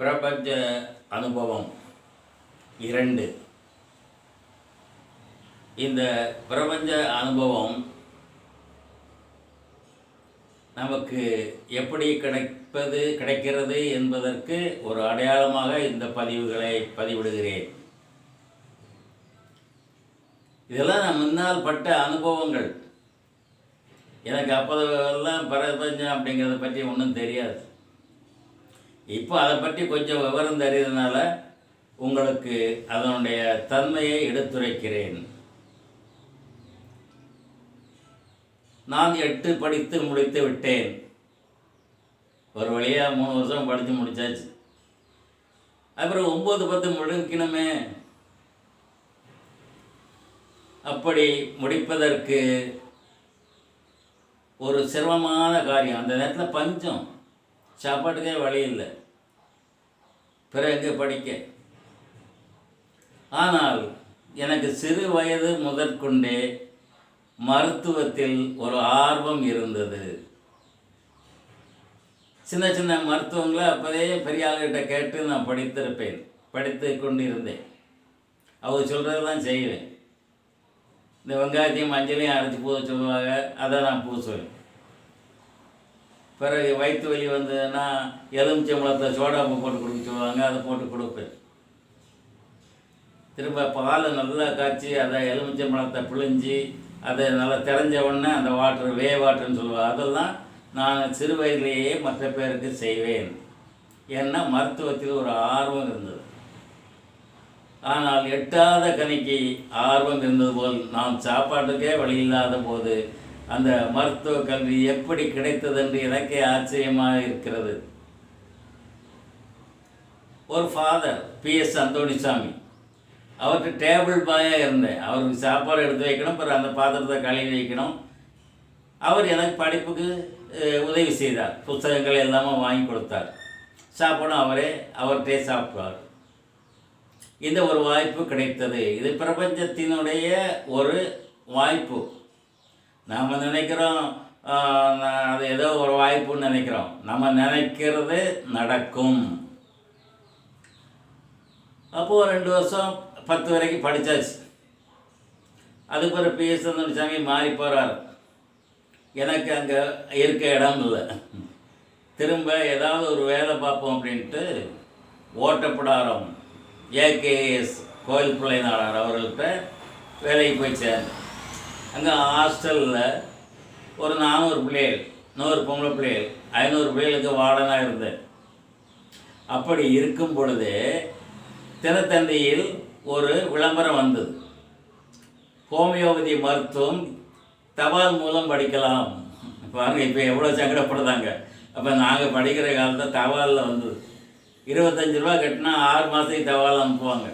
பிரபஞ்ச அனுபவம் இரண்டு. இந்த பிரபஞ்ச அனுபவம் நமக்கு எப்படி கிடைப்பது கிடைக்கிறது என்பதற்கு ஒரு அடையாளமாக இந்த பதிவுகளை பதிவிடுகிறேன். இதெல்லாம் நான் முன்னால் பட்ட அனுபவங்கள். எனக்கு அப்போதெல்லாம் பிரபஞ்சம் அப்படிங்கிறத பற்றி ஒன்றும் தெரியாது. இப்போ அதை பற்றி கொஞ்சம் விவரம் தெரியுதுனால உங்களுக்கு அதனுடைய தன்மையை எடுத்துரைக்கிறேன். நான் எட்டு படித்து முடித்து விட்டேன். ஒரு வழியாக மூணு வருஷம் படித்து முடிச்சாச்சு. அப்புறம் ஒம்பது பத்து முடிக்கணுமே அப்படி முடிப்பதற்கு ஒரு சிரமமான காரியம். அந்த நேரத்தில் பஞ்சம். சாப்பாட்டுக்கே வழி இல்லை. பிறகு படிக்க. ஆனால் எனக்கு சிறு வயது முதற்கொண்டே மருத்துவத்தில் ஒரு ஆர்வம் இருந்தது. சின்ன சின்ன மருத்துவங்களை அப்போதே பெரிய ஆளுகிட்ட கேட்டு நான் படித்திருப்பேன். படித்து கொண்டு இருந்தேன் அவர் சொல்கிறதெல்லாம் செய்வேன். இந்த வெங்காயத்தையும் மஞ்சளையும் அரைச்சி பூச சொல்லுவாங்க அதை நான் பூசுவேன் பிறகு வயிற்று வலி வந்ததுன்னா எலுமிச்சம்பழத்தை சோடாப்பு போட்டு கொடுக்க சொல்லுவாங்க அதை போட்டு கொடுப்பேன். திரும்ப பாலை நல்லா காய்ச்சி அதை எலுமிச்சம்பழத்தை பிழிஞ்சி அதை நல்லா தெரிஞ்ச உடனே அந்த வாட்டர் வே வாட்டர்னு சொல்லுவாங்க. அதெல்லாம் நான் சிறு வயதிலேயே மற்ற பேருக்கு செய்வேன். ஏன்னா மருத்துவத்தில் ஒரு ஆர்வம் இருந்தது. ஆனால் எட்டாத கனிக்கு ஆர்வம் இருந்தது போல் நாம் சாப்பாட்டுக்கே வழி இல்லாத போது அந்த மருத்துவ கல்வி எப்படி கிடைத்தது என்று எனக்கே ஆச்சரியமாக இருக்கிறது. ஒரு ஃபாதர் பிஎஸ் அந்தோணிசாமி. அவருக்கு டேபிள் பாயாக இருந்தேன். அவருக்கு சாப்பாடு எடுத்து வைக்கணும் பிறகு அந்த பாத்திரத்தை கழுவி வைக்கணும். அவர் எனக்கு படிப்புக்கு உதவி செய்தார். புத்தகங்கள் எல்லாமே வாங்கி கொடுத்தார். சாப்பாடும் அவரே அவர்கிட்டே சாப்பிடுவார். இந்த ஒரு வாய்ப்பு கிடைத்தது. இது பிரபஞ்சத்தினுடைய ஒரு வாய்ப்பு. நாம் நினைக்கிறோம் நான் அது ஏதோ ஒரு வாய்ப்புன்னு நினைக்கிறோம். நம்ம நினைக்கிறது நடக்கும். அப்போது ரெண்டு வருஷம் பத்து வரைக்கும் படித்தாச்சு அதுக்கு பிறகு பிஎஸ் சாமி மாறி போகிறார் எனக்கு அங்கே இருக்க இடம் இல்லை. திரும்ப ஏதாவது ஒரு வேலை பார்ப்போம் அப்படின்ட்டு ஓட்டப்படாரம். ஏகேஎஸ் கோயில் பிள்ளைநாளர் அவர்கள்ட்ட வேலைக்கு போய் சேர்ந்தேன். அங்கே ஹாஸ்டலில் ஒரு நானூறு பிள்ளைகள் நூறு பொம்பளை பிள்ளைகள் ஐநூறு பிள்ளைகளுக்கு வார்டனாக இருந்தேன். அப்படி இருக்கும் பொழுது தினத்தந்தையில் ஒரு விளம்பரம் வந்தது. ஹோமியோபதி மருத்துவம் தபால் மூலம் படிக்கலாம். பாருங்கள் இப்போ எவ்வளோ சங்கடப்படுதாங்க அப்போ நாங்கள் படிக்கிற காலத்தில் தபாலில் வந்தது. இருபத்தஞ்சி ரூபா கட்டினா ஆறு மாதத்துக்கு தபால் அனுப்புவாங்க.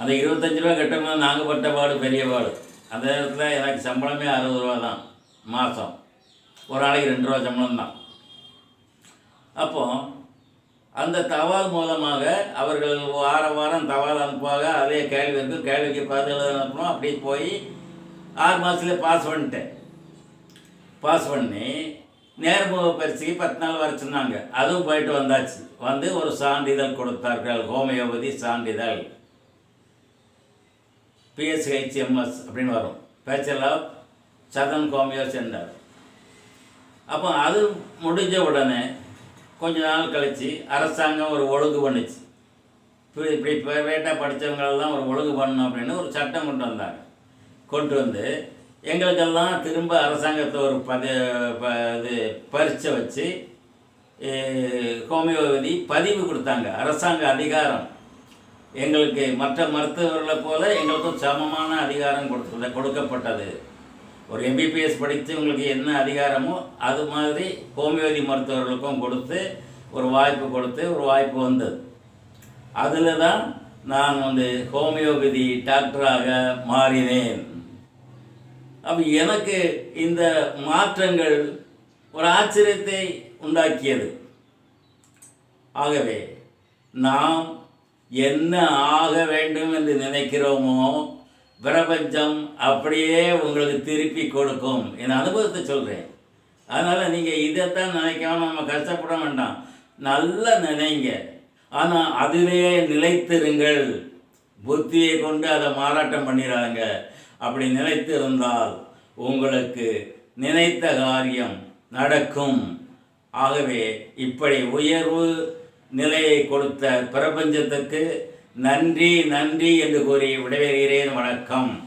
அந்த இருபத்தஞ்சி ரூபா கட்டும்போது நாங்கள் பட்ட பாடு பெரிய பாடு. அந்த நேரத்தில் எனக்கு சம்பளமே அறுபது ரூபா தான் மாதம் ஒரு நாளைக்கு ரெண்டு ரூபா சம்பளம் தான். அப்போ அந்த தவால் மூலமாக அவர்கள் வார வாரம் தவால் அனுப்புவாங்க அதே கேள்வி இருக்கும் கேள்விக்கு பதில் அனுப்பணும். அப்படி போய் ஆறு மாதத்துல பாஸ் பண்ணிட்டேன். பாஸ் பண்ணி நேர்முக பரிசுக்கு பத்து நாள் வர சொன்னாங்க. அதுவும் போயிட்டு வந்தாச்சு. வந்து ஒரு சான்றிதழ் கொடுத்தார்கள். ஹோமியோபதி சான்றிதழ். பிஎஸ்ஹெச்எம்எஸ் அப்படின்னு வரும். பேச்சலர் ஆஃப் சதன் கோமியோ சென்டர் அப்போ அது முடிஞ்ச உடனே கொஞ்ச நாள் கழித்து அரசாங்கம் ஒரு ஒழுங்கு பண்ணுச்சு. இப்படி இப்படி ப்ரைவேட்டாக படித்தவங்களெல்லாம் ஒரு ஒழுங்கு பண்ணணும் அப்படின்னு ஒரு சட்டம் கொண்டு வந்தாங்க. கொண்டு வந்து எங்களுக்கெல்லாம் திரும்ப அரசாங்கத்தை ஒரு பதி ப இது பரீட்சை வச்சு ஹோமியோபதி பதிவு கொடுத்தாங்க. அரசாங்க அதிகாரம். எங்களுக்கு மற்ற மருத்துவர்களை போல எங்களுக்கும் சமமான அதிகாரம் கொடுத்து கொடுக்கப்பட்டது. ஒரு எம்பிபிஎஸ் படித்தவங்களுக்கு என்ன அதிகாரமோ அது மாதிரி ஹோமியோபதி மருத்துவர்களுக்கும் கொடுத்து ஒரு வாய்ப்பு கொடுத்து ஒரு வாய்ப்பு வந்தது. அதில் தான் நான் வந்து ஹோமியோபதி டாக்டராக மாறினேன். அப்போ எனக்கு இந்த மாற்றங்கள் ஒரு ஆச்சரியத்தை உண்டாக்கியது. ஆகவே நாம் என்ன ஆக வேண்டும் என்று நினைக்கிறோமோ பிரபஞ்சம் அப்படியே உங்களுக்கு திருப்பி கொடுக்கும். என் அனுபவத்தை சொல்கிறேன் அதனால் நீங்கள் இதைத்தான் நினைக்காம நம்ம கஷ்டப்பட வேண்டாம். நல்லா நினைங்க. ஆனால் அதிலேயே நிலைத்திருங்கள். புத்தியை கொண்டு அதை மாறாட்டம் பண்ணிடுறாங்க அப்படி நினைத்து இருந்தால் உங்களுக்கு நினைத்த காரியம் நடக்கும். ஆகவே இப்படி உயர்வு நிலையை கொடுத்த பிரபஞ்சத்துக்கு நன்றி நன்றி என்று கூறி விடைபெறுகிறேன். வணக்கம்.